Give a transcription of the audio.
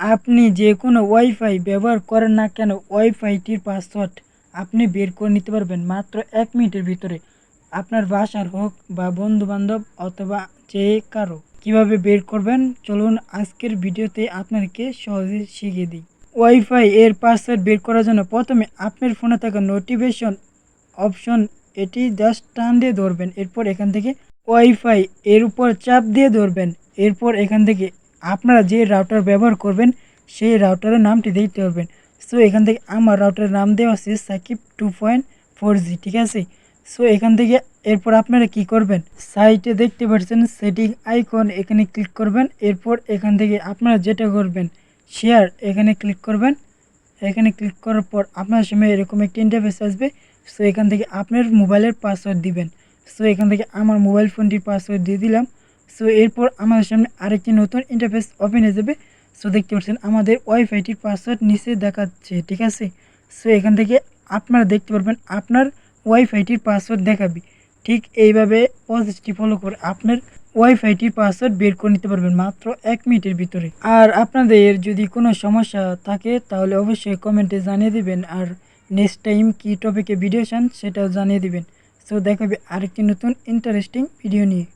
আপনি যে কোনো ওয়াইফাই ব্যবহার করেন না কেন ওয়াইফাইটির পাসওয়ার্ড আপনি বের করে নিতে পারবেন মাত্র এক মিনিটের ভিতরে। আপনার বাসার হোক বা বন্ধু বান্ধব অথবা যে কারও। কীভাবে বের করবেন? চলুন আজকের ভিডিওতে আপনাকে সহজে শিখিয়ে দিই। ওয়াইফাই এর পাসওয়ার্ড বের করার জন্য প্রথমে আপনার ফোনে থাকা নোটিফিকেশন অপশন এটি জাস্ট টান দিয়ে ধরবেন। এরপর এখান থেকে ওয়াইফাই এর উপর চাপ দিয়ে ধরবেন। এরপর এখান থেকে আপনারা যে রাউটার ব্যবহার করবেন, সেই রাউটারের নামটি দেখতে পারবেন। সো এখান থেকে আমার রাউটারের নাম দেওয়া আছে Sakib two point four G, ঠিক আছে? সো এখান থেকে এরপর আপনারা কি করবেন? সাইটে দেখতে পাচ্ছেন সেটিং আইকন এখানে ক্লিক করবেন। এরপর এখান থেকে আপনারা যেটা করবেন শেয়ার এখানে ক্লিক করবেন। এখানে ক্লিক করার পর আপনার সামনে এরকম একটি ইন্টারফেস আসবে। সো এখান থেকে আপনার মোবাইলের পাসওয়ার্ড দিবেন। সো এখান থেকে আমার মোবাইল ফোনটির পাসওয়ার্ড দিয়ে দিলাম। সো এরপর আমাদের সামনে আরেকটি নতুন ইন্টারফেস ওপেন হয়ে যাবে। সো দেখতে পাচ্ছেন, আমাদের ওয়াইফাইটির পাসওয়ার্ড নিচে দেখাচ্ছে, ঠিক আছে? সো এখান থেকে আপনারা দেখতে পারবেন, আপনার ওয়াইফাইটির পাসওয়ার্ড দেখাবে। ঠিক এইভাবে প্রসেসটি ফলো করে আপনার ওয়াইফাইটির পাসওয়ার্ড বের করে নিতে পারবেন মাত্র এক মিনিটের ভিতরে। আর আপনাদের যদি কোনো সমস্যা থাকে, তাহলে অবশ্যই কমেন্টে জানিয়ে দিবেন, আর নেক্সট টাইম কী টপিকে ভিডিও চান, সেটাও জানিয়ে দিবেন। সো দেখাবে আরেকটি নতুন ইন্টারেস্টিং ভিডিও নিয়ে।